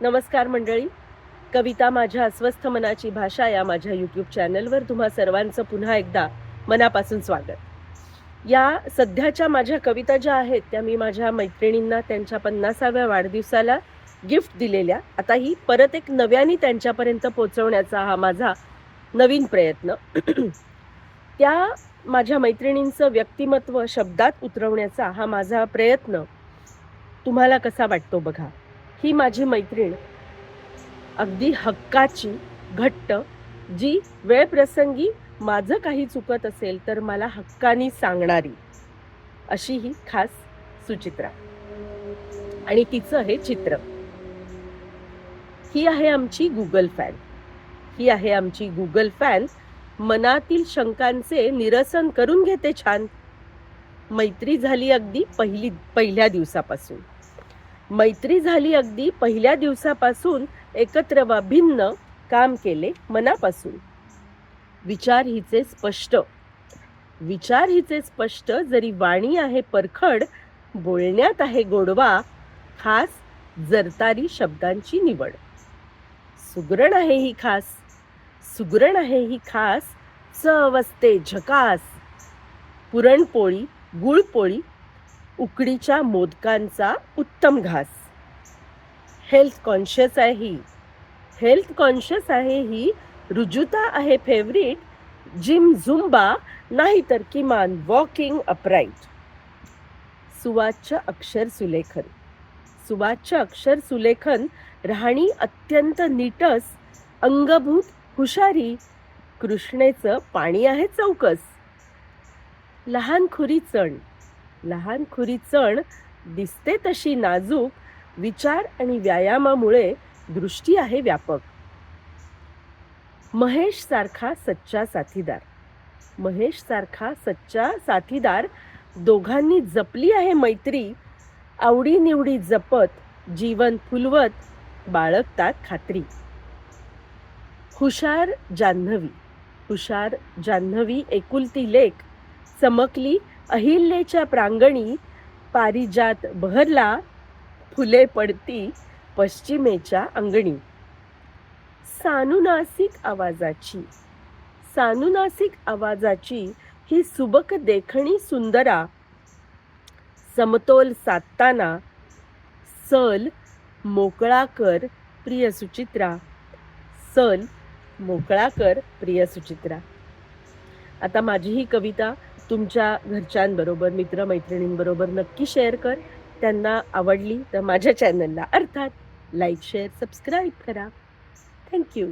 नमस्कार मंडळी. कविता माझ्या अस्वस्थ मनाची भाषा या माझ्या यूट्यूब चॅनलवर तुम्हा सर्वांचं पुन्हा एकदा मनापासून स्वागत. या सध्याच्या माझ्या कविता ज्या आहेत त्या मी माझ्या मैत्रिणींना त्यांच्या पन्नासाव्या वाढदिवसाला गिफ्ट दिलेल्या. आता ही परत एक नव्याने त्यांच्यापर्यंत पोचवण्याचा हा माझा नवीन प्रयत्न. त्या माझ्या मैत्रिणींचं व्यक्तिमत्व शब्दात उतरवण्याचा हा माझा प्रयत्न तुम्हाला कसा वाटतो बघा. ही माझी मैत्रीण. अगदी हक्काची घट्ट जी वेळप्रसंगी माझं काही चुकत असेल तर मला हक्कानी सांगणारी. अशी ही खास सुचित्रा. आणि तिचं हे चित्र. ही आहे आमची गुगल फॅन ही आहे आमची गुगल फॅन मनातील शंकांचे निरसन करून घेते छान. मैत्री झाली अगदी पहिली पहिल्या दिवसापासून. मैत्री झाली अगदी पहिल्या दिवसापासून एकत्र वा भिन्न काम केले मनापासून. विचार हिचे स्पष्ट. विचार हिचे स्पष्ट जरी वाणी आहे परखड बोलण्यात आहे गोडवा खास जरतारी शब्दांची निवड. सुगरण आहे ही खास सुगरण आहे ही खास चव असते झकास. पुरणपोळी गुळपोळी उकडीच्या मोदकांचा उत्तम घास. हेल्थ कॉन्शियस आहे ही. हेल्थ कॉन्शियस आहे ही. रुजुता आहे फेवरेट जिम झुंबा नाही तर किमान वॉकिंग अपराईट सुवाच्य अक्षर सुलेखन. सुवाच्य अक्षर सुलेखन राहणी अत्यंत नीटस अंगभूत हुशारी. कृष्णेचं पाणी आहे चौकस. लहान खुरी चण. लहान खुरी चण दिसते तशी नाजूक विचार आणि व्यायामामुळे दृष्टी आहे व्यापक. महेश सारखा सच्चा साथीदार. महेश सारखा सच्चा साथीदार दोघांनी जपली आहे मैत्री आवडीनिवडी जपत जीवन फुलवत बाळगतात खात्री. हुशार जान्हवी. हुशार जान्हवी एकुलती लेख चमकली अहिल्याच्या प्रांगणी पारिजात बहरला फुले पडती पश्चिमेच्या अंगणी. सानुनासिक आवाजाची सानुनासिक आवाजाची ही सुबक देखणी सुंदरा. समतोल साधताना सल मोकळा कर प्रिय सुचित्रा. सल मोकळा कर प्रिय सुचित्रा. आता माझी ही कविता तुमच्या घरच्यांबरोबर मित्रमैत्रिणींबरोबर नक्की शेअर कर. त्यांना आवडली तर माझ्या चॅनलला अर्थात लाईक शेअर सबस्क्राईब करा. Thank you